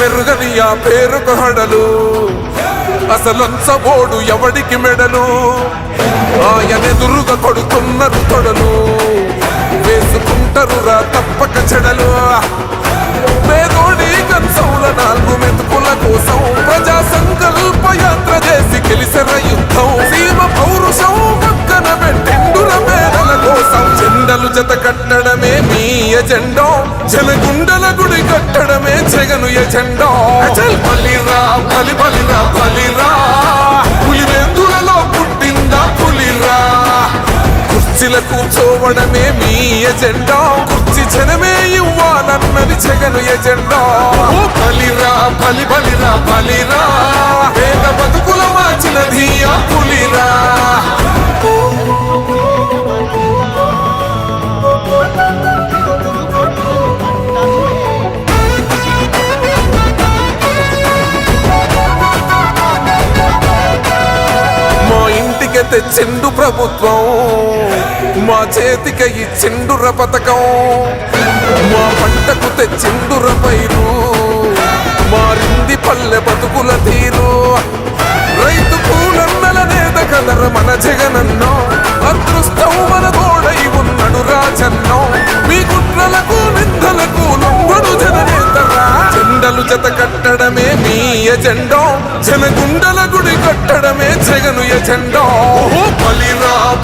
మెరుగని ఆ పేరుకు హడలు. అసలొంచబోడు ఎవడికి మెడలు? ఆయనెదురుగా కొడుతున్నారు తొడలు వేసుకుంటారు రా తప్పక చెడలు. పేదోడి కంచౌల నాలుగు మెతుకులకు కుర్చీల మీ ఎజెండా. కుర్చి జనమే ఇవ్వాలన్నది జగను ఎజెండా. బలిరా బలి బలిరా బలిరా. పేద బతుకుల మార్చినది ఆ పులి. తెచ్చిండు ప్రభుత్వం. మా చేతికి ఇచ్చిండుర పథకం. మా పంటకు తెచ్చిండుర పైరు. మారింది పల్లె బతుకుల తీరు. రైతు పూలన్నల నేత కలర మన జగనన్నో. అదృష్టం మన గోడై ఉన్నడు రాజన్నో. మీ కుట్రలకు నిందలకు లొంగడు జననేతరా. జెండలు జత కట్టడమే మీ ఎజెండో జనగుండల గుడి కట్టడమే జగను ఎజెండో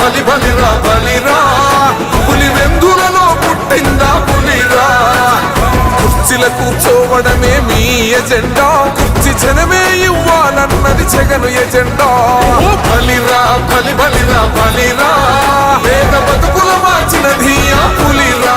బలి బలిరా బలిరా పులి వెందులలో పుట్టిందా పులిరా కుర్చీల కూర్చోవడమే మీ ఎజెండా. కుర్చీ జనమే ఇవ్వాలన్నది జగను ఎజెండా. బలిరా బలి బలిరా బలిరా వేద బతుకుల మార్చినది ఆ పులిరా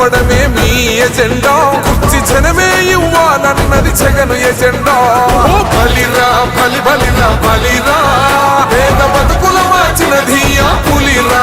కూర్చోవడమే మీ ఎజెండా. కుర్చీ జనమే ఇవ్వాలన్నది జగను ఎజెండా. ఓ బలిరా బలి బలిరా బలిరా. పేద బతుకుల మార్చినది ఆ పులిరా.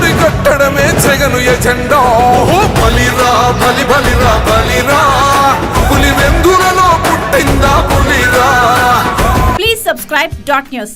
కట్టడమే జగను ఎజెండా. బలిరా బలి బలిరా బలిరా. పులి వెందులలో పుట్టిందా పులిరా. Please subscribe dot news